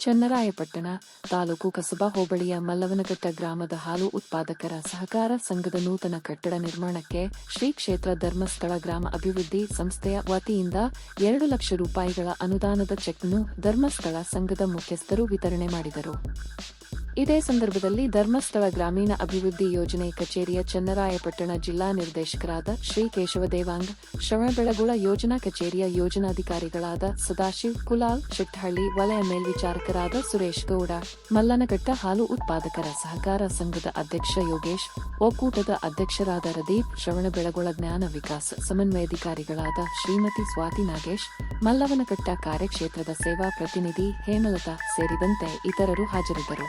ಚನ್ನರಾಯಪಟ್ಟಣ ತಾಲೂಕು ಕಸಬಾ ಹೋಬಳಿಯ ಮಲ್ಲವನಘಟ್ಟ ಗ್ರಾಮದ ಹಾಲು ಉತ್ಪಾದಕರ ಸಹಕಾರ ಸಂಘದ ನೂತನ ಕಟ್ಟಡ ನಿರ್ಮಾಣಕ್ಕೆ ಶ್ರೀ ಕ್ಷೇತ್ರ ಧರ್ಮಸ್ಥಳ ಗ್ರಾಮ ಅಭಿವೃದ್ಧಿ ಸಂಸ್ಥೆಯ ವತಿಯಿಂದ ಎರಡು ಲಕ್ಷ ರೂಪಾಯಿಗಳ ಅನುದಾನದ ಚೆಕ್ನ್ನು ಧರ್ಮಸ್ಥಳ ಸಂಘದ ಮುಖ್ಯಸ್ಥರು ವಿತರಣೆ ಮಾಡಿದರು. ಇದೇ ಸಂದರ್ಭದಲ್ಲಿ ಧರ್ಮಸ್ಥಳ ಗ್ರಾಮೀಣ ಅಭಿವೃದ್ಧಿ ಯೋಜನೆ ಕಚೇರಿಯ ಚನ್ನರಾಯಪಟ್ಟಣ ಜಿಲ್ಲಾ ನಿರ್ದೇಶಕರಾದ ಶ್ರೀ ಕೇಶವ ದೇವಾಂಗ್, ಶ್ರವಣಬೆಳಗೊಳ ಯೋಜನಾ ಕಚೇರಿಯ ಯೋಜನಾಧಿಕಾರಿಗಳಾದ ಸದಾಶಿವ್ ಕುಲಾಲ್ ಚಿಟ್ಟಹಳ್ಳಿ ವಲಯ ಮೇಲ್ವಿಚಾರಕರಾದ ಸುರೇಶ್ ಗೌಡ, ಮಲ್ಲನಘಟ್ಟ ಹಾಲು ಉತ್ಪಾದಕರ ಸಹಕಾರ ಸಂಘದ ಅಧ್ಯಕ್ಷ ಯೋಗೇಶ್, ಒಕ್ಕೂಟದ ಅಧ್ಯಕ್ಷರಾದ ರದೀಪ್, ಶ್ರವಣಬೆಳಗೊಳ ಜ್ಞಾನ ವಿಕಾಸ ಸಮನ್ವಯಾಧಿಕಾರಿಗಳಾದ ಶ್ರೀಮತಿ ಸ್ವಾತಿ ನಾಗೇಶ್, ಮಲ್ಲವನಘಟ್ಟ ಕಾರ್ಯಕ್ಷೇತ್ರದ ಸೇವಾ ಪ್ರತಿನಿಧಿ ಹೇಮಲತಾ ಸೇರಿದಂತೆ ಇತರರು ಹಾಜರಿದ್ದರು.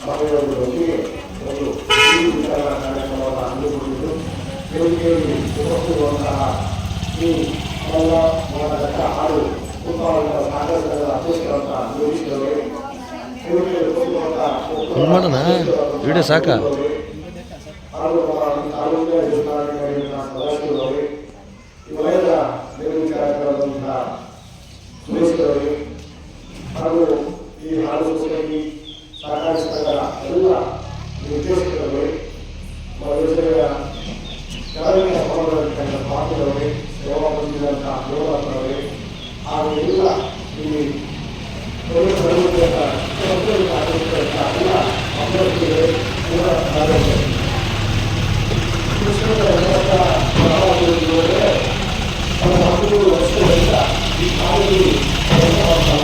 ಇದರ ಒಂದು ಈ ಕಾರ್ಯಕ್ರಮವನ್ನು ಹಮ್ಮಿಕೊಂಡಿದ್ದು ವೇದಿಕೆಯಲ್ಲಿ ಉಪಸ್ಥಿತಿರುವಂತಹ ಈ ಮಲ್ಲ ಮೋಹನಘಟ್ಟ ಹಾಗೂ ಉತ್ತಮವಾದ ಅಧ್ಯಕ್ಷರಂತಹ ವೇದಿಕೆಯಲ್ಲಿ ವಿಡಿಯೋ ಸಾಕ? ಹಾಗೂ ನಮ್ಮ ತಾಲೂಕಿನ ಯೋಜನಾಧಿಕಾರಿಗಳ ಸದಸ್ಯರವರೇ ಈ ವಲಯದ ಮೇಲ್ವಿಚಾರಕರಾದಂತಹ ಸುರೇಶ್ವರವರೇ ಹಾಗೂ ಈ ಹಾಲು ಸೊಸೈಟಿ ಸಹಕಾರಿ ಸಂಘದ ಎಲ್ಲ ನಿರ್ದೇಶಕರವರೇ ನಮ್ಮ ಯೋಜನೆಯ ಚಾಲನೆಯ ಸಮಾರಂಭದ ಪಾತ್ರದವರೇ ಸೇವಾ ಬಂದಿರುವಂಥ ಯೋಗಾಸನವರೇ ಹಾಗೂ ಎಲ್ಲ ಇಲ್ಲಿ ಎಲ್ಲ ಅಭ್ಯರ್ಥಿಗಳೇ ಕೂಡ ಹದಿಮೂರು ವರ್ಷಗಳಿಂದ ಈ ಮಾಡ್ತಾ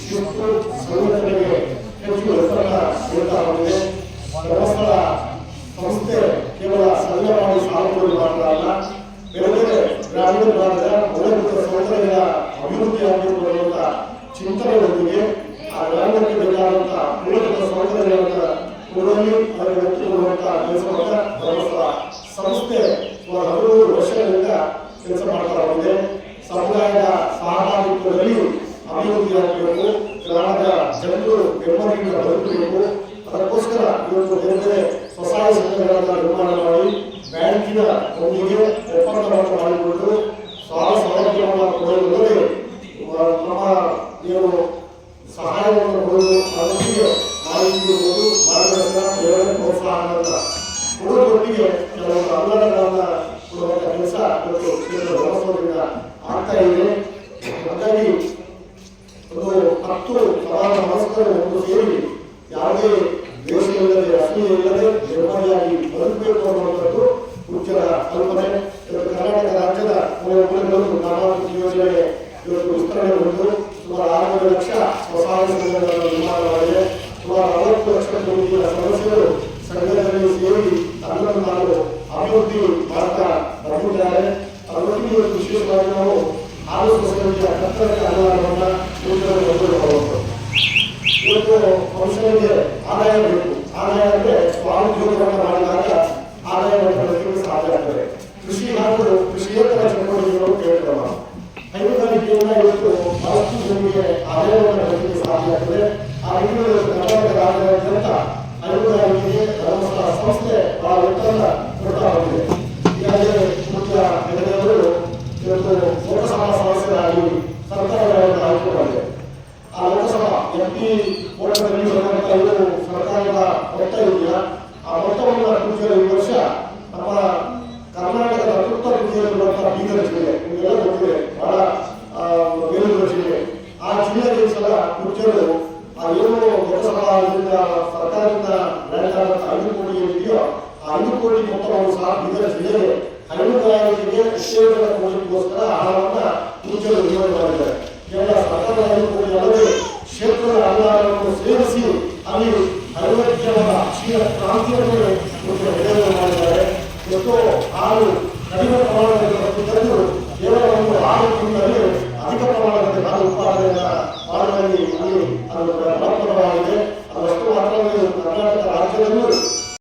ಶಿಸ್ತು ಸಂಘಟನೆಗೆ ಹೆಚ್ಚು ಒತ್ತಡ ಬೀಳ್ತಾ ಬಂದಿದೆ ಧರ್ಮಸ್ಥಳ ಸಂಸ್ಥೆ ಕೇವಲ ಸಂಘವಾಗಿ ಸಾಲುಗಳು ಮಾತ್ರ ಅಲ್ಲ ಬೇರೆ. ಬೇರೆ ಗ್ರಾಮೀಣ ಭಾಗದ ಮೂಲಭೂತ ಸೌಕರ್ಯಗಳ ಅಭಿವೃದ್ಧಿಯಾಗಿರುವಂತ ಚಿಂತನೆಯೊಂದಿಗೆ ಆ ಗ್ರಾಮಕ್ಕೆ ಬೇಕಾದಂತಹ ಮೂಲಭೂತ ಸೌಕರ್ಯಗಳನ್ನು ಕೊಡಲಿ ಅವರಿಗೆ ಒತ್ತು ಕೊಡುವಂತಹ ಕೆಲಸವನ್ನ ಧರ್ಮಸ್ಥಳ ಸಂಸ್ಥೆ ಸುಮಾರು ಹದಿಮೂರು ವರ್ಷಗಳಿಂದ ಕೆಲಸ ಮಾಡ್ತಾ ಬಂದಿದೆ. ಸಮುದಾಯದ ಸಹಭಾಗಿತ್ವದಲ್ಲಿ ಅಭಿವೃದ್ಧಿಯಾಗಬೇಕು. ಗ್ರಾಮದ ಜನರು ನೆಮ್ಮದಿಯಿಂದ ಬದುಕಬೇಕು. ಅದಕ್ಕೋಸ್ಕರ ಇವತ್ತು ಬೇರೆ ಬೇರೆ ಸ್ವಸಹಾಯ ಸಂಘಗಳನ್ನು ನಿರ್ಮಾಣ ಮಾಡಿ ಬ್ಯಾಂಕಿನ ಒಂದಿಗೆ ಸಹಾಯವನ್ನು ಕೊಡುವುದು ಅದರೊಂದಿಗೆ ಮಾಹಿತಿ ಇರುವುದು ಮಾರ್ಗದರ್ಶನ ಪ್ರೋತ್ಸಾಹ ಅಂತ ಕೊಡುವುದರೊಂದಿಗೆ ಕೆಲವೊಂದು ಅನುದಾನಗಳನ್ನ ಕೊಡುವಂತ ಕೆಲಸ ಇವತ್ತು ಕ್ಷೇತ್ರ ವ್ಯವಸ್ಥೆಯಿಂದ ಆಗ್ತಾ ಇದೆ. ಹಾಗಾಗಿ ಒಂದು ಹತ್ತು ಸಮಾನ ಮನಸ್ಕರು ಒಂದು ಸೇರಿ ಯಾವುದೇ ದ್ವೇಷ ಇಲ್ಲದೆ ಅಸೂಯೆ ಇಲ್ಲದೆ ನೆಮ್ಮದಿಯಾಗಿ ಬದುಕಬೇಕು ಅನ್ನುವಂಥದ್ದು ಮುಖ್ಯದ ಕಲ್ಪನೆ ಇವತ್ತು ಕರ್ನಾಟಕ ರಾಜ್ಯದ ಮೂಲ ಮೂಲಗಳು ನಾಮಾಂಕಿತ ಯೋಜನೆ ಇವತ್ತು ವಿಸ್ತರಣೆಗೊಂಡು ಸುಮಾರು ಆರು ಲಕ್ಷ ಸ್ವಸಹಾಯ ಸಂಘಗಳನ್ನು ನಿರ್ಮಾಣ ಮಾಡಿದೆ ಸುಮಾರು ಅರವತ್ತು ಲಕ್ಷ ಕೋಟಿಯ ಸದಸ್ಯರು ಸಂಘದಲ್ಲಿ ಸೇರಿ ತನ್ನನ್ನು ತಾನು ಅಭಿವೃದ್ಧಿ ಮಾಡ್ತಾ ಬಂದಿದ್ದಾರೆ ಅದರೊಂದಿಗೆ ಇವತ್ತು ವಿಶೇಷವಾಗಿ ನಾವು ಹಾಲು ಸೊಸೈಟಿಯ ಕಟ್ಟಡಕ್ಕೆ ಅನುದಾನವನ್ನು ಯೋಜನೆ ಹೊಂದಿರುವಂಥದ್ದು ಇವತ್ತು ಮನುಷ್ಯನಿಗೆ ಆದಾಯ ಬೇಕು. ಆದಾಯ ಅಂದ್ರೆ ಸ್ವಾನುದ್ಯೋಗವನ್ನು ಮಾಡಿದಾಗ ಆದಾಯವನ್ನು ಪಡೆಯಲು ಸಾಧ್ಯ ಆಗ್ತದೆ. ಕೃಷಿ ಹಾಗೂ ಕೃಷಿಯೇತರ ಚಟುವಟಿಕೆಗಳು ಕೇಳ್ತವೆ ಹೈನುಗಾರಿಕೆಯಿಂದ ಇವತ್ತು ಬಹಳಷ್ಟು ಜನರಿಗೆ ಆದಾಯವನ್ನು ಗಳಿಸಲಿಕ್ಕೆ ಸಾಧ್ಯ ಆಗ್ತದೆ. ಆ ಹೈನುಗಾರಿಕೆ ಕರ್ನಾಟಕ ರಾಜ್ಯಾದ್ಯಂತ ಹೈನುಗಾರಿಕೆಗೆ ಧರ್ಮಸ್ಥಳ ಸಂಸ್ಥೆ ಏನು ಲೋಕಸಭಾದಿಂದ ಸರ್ಕಾರದಿಂದ ಆದಂತ ಐದು ಕೋಟಿ ಏನಿದೆಯೋ ಆ ಐದು ಕೋಟಿ ಮೊತ್ತವನ್ನು ಸಹ ಬೀದರ್ ಜಿಲ್ಲೆಗೆ ಹೈನುಗಾರಿಕೆಗೆ ಉತ್ತೇಜನ ಕೊಡಲಿಕ್ಕೋಸ್ಕರ ಹಣವನ್ನ ಕುರ್ಚಿಯರು ನಿಯೋಜನೆ ಮಾಡಿದ್ದಾರೆ ಕೇವಲ ಸರ್ಕಾರದ ಐದು ಕೋಟಿ ಅಲ್ಲದೆ ಕ್ಷೇತ್ರದ ಅನುದಾನವನ್ನು ಸೇರಿಸಿ ಅಲ್ಲಿ ಐವತ್ಯವಾದ ಕ್ಷೀರ ಕ್ರಾಂತಿಯನ್ನು ಮಾಡಿದ್ದಾರೆ. ಎಷ್ಟೋ ಹಾಲು ಕಡಿಮೆ ಪ್ರಮಾಣದಲ್ಲಿ